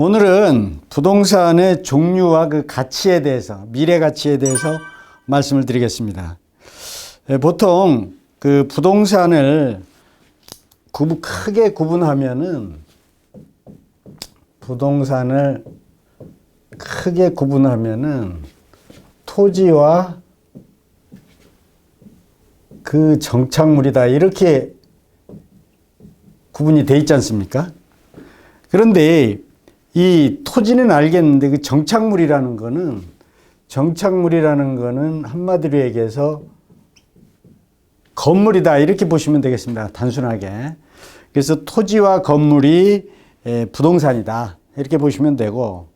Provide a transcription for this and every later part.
오늘은 부동산의 종류와 그 가치에 대해서, 미래 가치에 대해서 말씀을 드리겠습니다. 예, 보통 그 부동산을 구분, 크게 구분하면은 부동산을 크게 구분하면은 토지와 그 정착물이다. 이렇게 구분이 돼 있지 않습니까? 그런데 이 토지는 알겠는데 그 정착물이라는 거는 정착물이라는 거는 한마디로 얘기해서 건물이다 이렇게 보시면 되겠습니다. 단순하게. 그래서 토지와 건물이 에, 부동산이다 이렇게 보시면 되고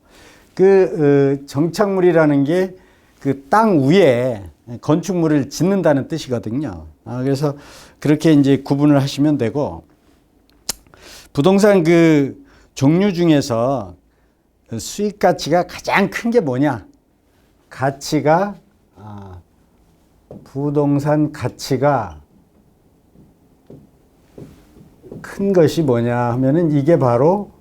그 어, 정착물이라는 게 그 땅 위에 건축물을 짓는다는 뜻이거든요. 아, 그래서 그렇게 이제 구분을 하시면 되고 부동산 그 종류 중에서 수익 가치가 가장 큰 게 뭐냐? 가치가 아, 부동산 가치가 큰 것이 뭐냐 하면은 이게 바로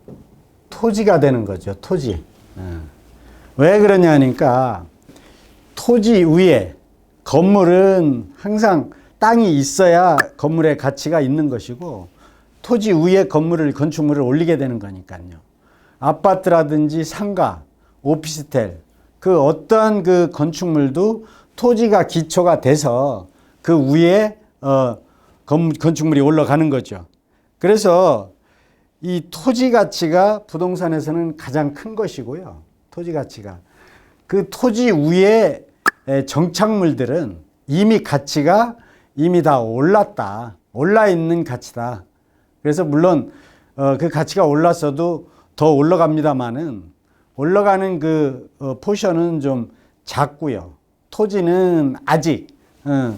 토지가 되는 거죠. 토지. 예. 왜 그러냐 하니까 토지 위에 건물은 항상 땅이 있어야 건물의 가치가 있는 것이고 토지 위에 건물을 건축물을 올리게 되는 거니까요. 아파트라든지 상가, 오피스텔 그 어떠한 그 건축물도 토지가 기초가 돼서 그 위에 어 건, 건축물이 올라가는 거죠. 그래서 이 토지 가치가 부동산에서는 가장 큰 것이고요. 토지 가치가 그 토지 위에 정착물들은 이미 가치가 이미 다 올랐다. 올라 있는 가치다. 그래서 물론 어, 그 가치가 올랐어도 더 올라갑니다만은 올라가는 그 어, 포션은 좀 작고요. 토지는 아직 어,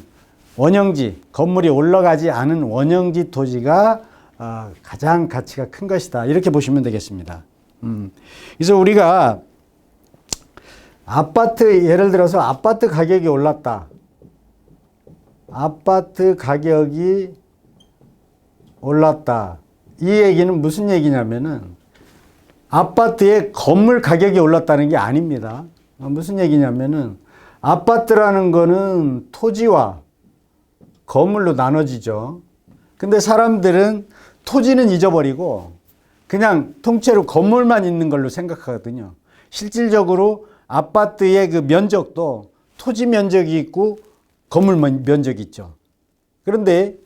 원형지 건물이 올라가지 않은 원형지 토지가 어, 가장 가치가 큰 것이다. 이렇게 보시면 되겠습니다. 음. 그래서 우리가 아파트 예를 들어서 아파트 가격이 올랐다. 아파트 가격이 올랐다. 이 얘기는 무슨 얘기냐면은 아파트의 건물 가격이 올랐다는 게 아닙니다. 어, 무슨 얘기냐면은 아파트라는 거는 토지와 건물로 나눠지죠. 근데 사람들은 토지는 잊어버리고 그냥 통째로 건물만 있는 걸로 생각하거든요. 실질적으로 아파트의 그 면적도 토지 면적이 있고 건물 면적이 있죠. 그런데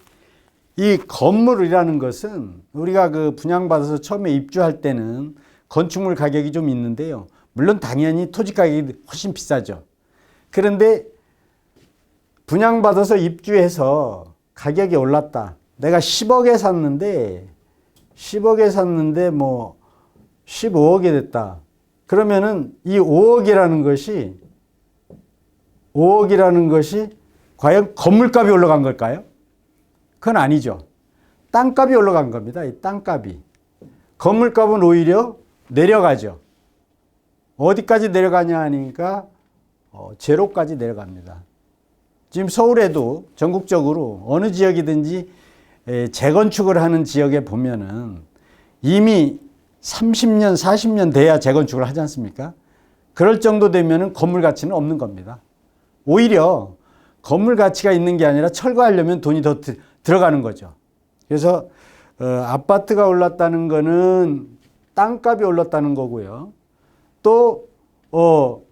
이 건물이라는 것은 우리가 그 분양받아서 처음에 입주할 때는 건축물 가격이 좀 있는데요. 물론 당연히 토지 가격이 훨씬 비싸죠. 그런데 분양받아서 입주해서 가격이 올랐다. 내가 10억에 샀는데 10억에 샀는데 뭐 15억이 됐다. 그러면은 이 5억이라는 것이 5억이라는 것이 과연 건물값이 올라간 걸까요? 그건 아니죠. 땅값이 올라간 겁니다. 이 땅값이. 건물값은 오히려 내려가죠. 어디까지 내려가냐 하니까 어, 제로까지 내려갑니다. 지금 서울에도 전국적으로 어느 지역이든지 에, 재건축을 하는 지역에 보면은 이미 30년, 40년 돼야 재건축을 하지 않습니까? 그럴 정도 되면은 건물 가치는 없는 겁니다. 오히려 건물 가치가 있는 게 아니라 철거하려면 돈이 더 드, 들어가는 거죠. 그래서 어, 아파트가 올랐다는 거는 땅값이 올랐다는 거고요. 또 어,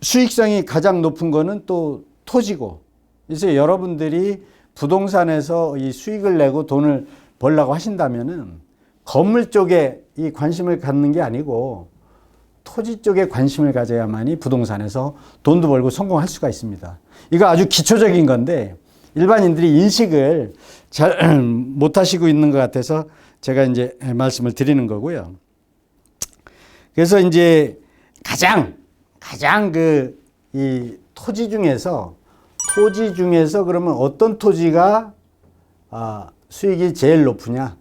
수익성이 가장 높은 거는 또 토지고. 그래서 여러분들이 부동산에서 이 수익을 내고 돈을 벌라고 하신다면은 건물 쪽에 이 관심을 갖는 게 아니고 토지 쪽에 관심을 가져야만이 부동산에서 돈도 벌고 성공할 수가 있습니다. 이거 아주 기초적인 건데 일반인들이 인식을 잘 못하시고 있는 것 같아서 제가 이제 말씀을 드리는 거고요. 그래서 이제 가장 가장 그 이 토지 중에서 토지 중에서 그러면 어떤 토지가 아, 수익이 제일 높으냐?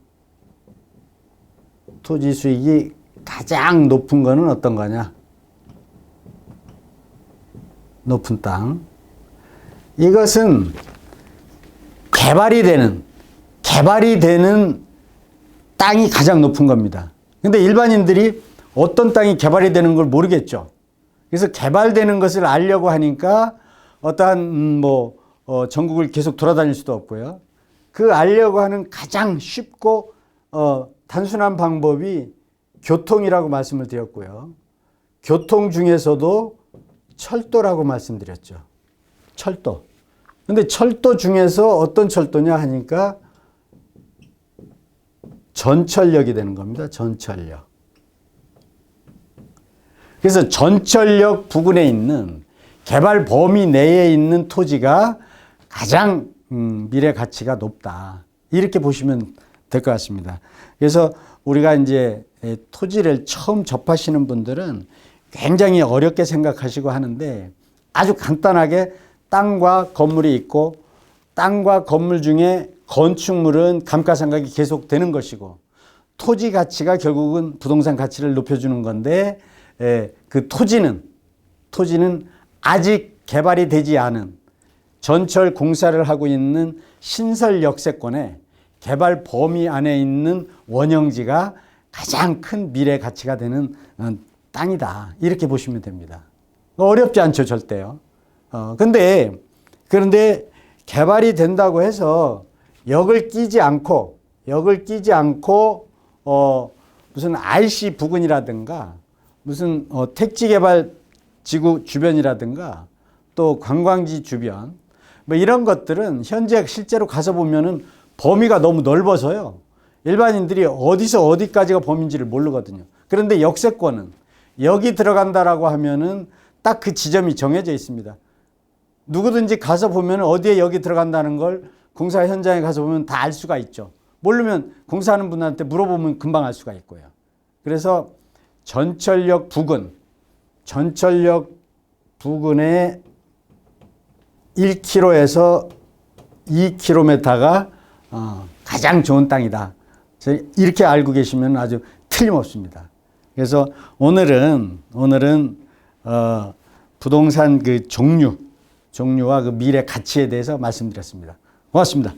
토지 수익이 가장 높은 거는 어떤 거냐? 높은 땅. 이것은 개발이 되는, 개발이 되는 땅이 가장 높은 겁니다. 근데 일반인들이 어떤 땅이 개발이 되는 걸 모르겠죠. 그래서 개발되는 것을 알려고 하니까 어떠한 음, 뭐 어, 전국을 계속 돌아다닐 수도 없고요. 그 알려고 하는 가장 쉽고 어, 단순한 방법이 교통이라고 말씀을 드렸고요. 교통 중에서도 철도라고 말씀드렸죠. 철도. 근데 철도 중에서 어떤 철도냐 하니까 전철역이 되는 겁니다. 전철역. 그래서 전철역 부근에 있는 개발 범위 내에 있는 토지가 가장 음, 미래 가치가 높다. 이렇게 보시면 될 것 같습니다. 그래서 우리가 이제 에, 토지를 처음 접하시는 분들은 굉장히 어렵게 생각하시고 하는데 아주 간단하게 땅과 건물이 있고 땅과 건물 중에 건축물은 감가상각이 계속 되는 것이고 토지 가치가 결국은 부동산 가치를 높여주는 건데 에, 그 토지는 토지는 아직 개발이 되지 않은 전철 공사를 하고 있는 신설 역세권의 개발 범위 안에 있는 원형지가 가장 큰 미래 가치가 되는 어, 땅이다. 이렇게 보시면 됩니다. 어렵지 않죠, 절대요. 어, 근데, 그런데 개발이 된다고 해서 역을 끼지 않고, 역을 끼지 않고, 어, 무슨 RC 부근이라든가, 무슨 어, 택지 개발 지구 주변이라든가, 또 관광지 주변, 뭐 이런 것들은 현재 실제로 가서 보면은 범위가 너무 넓어서요. 일반인들이 어디서 어디까지가 범위인지를 모르거든요. 그런데 역세권은 여기 들어간다라고 하면은 딱 그 지점이 정해져 있습니다. 누구든지 가서 보면 어디에 여기 들어간다는 걸 공사 현장에 가서 보면 다 알 수가 있죠. 모르면 공사하는 분한테 물어보면 금방 알 수가 있고요. 그래서 전철역 부근, 전철역 부근에 1km에서 2km가 어, 가장 좋은 땅이다. 이렇게 알고 계시면 아주 틀림없습니다. 그래서 오늘은 오늘은 어, 부동산 그 종류 종류와 그 미래 가치에 대해서 말씀드렸습니다. 고맙습니다.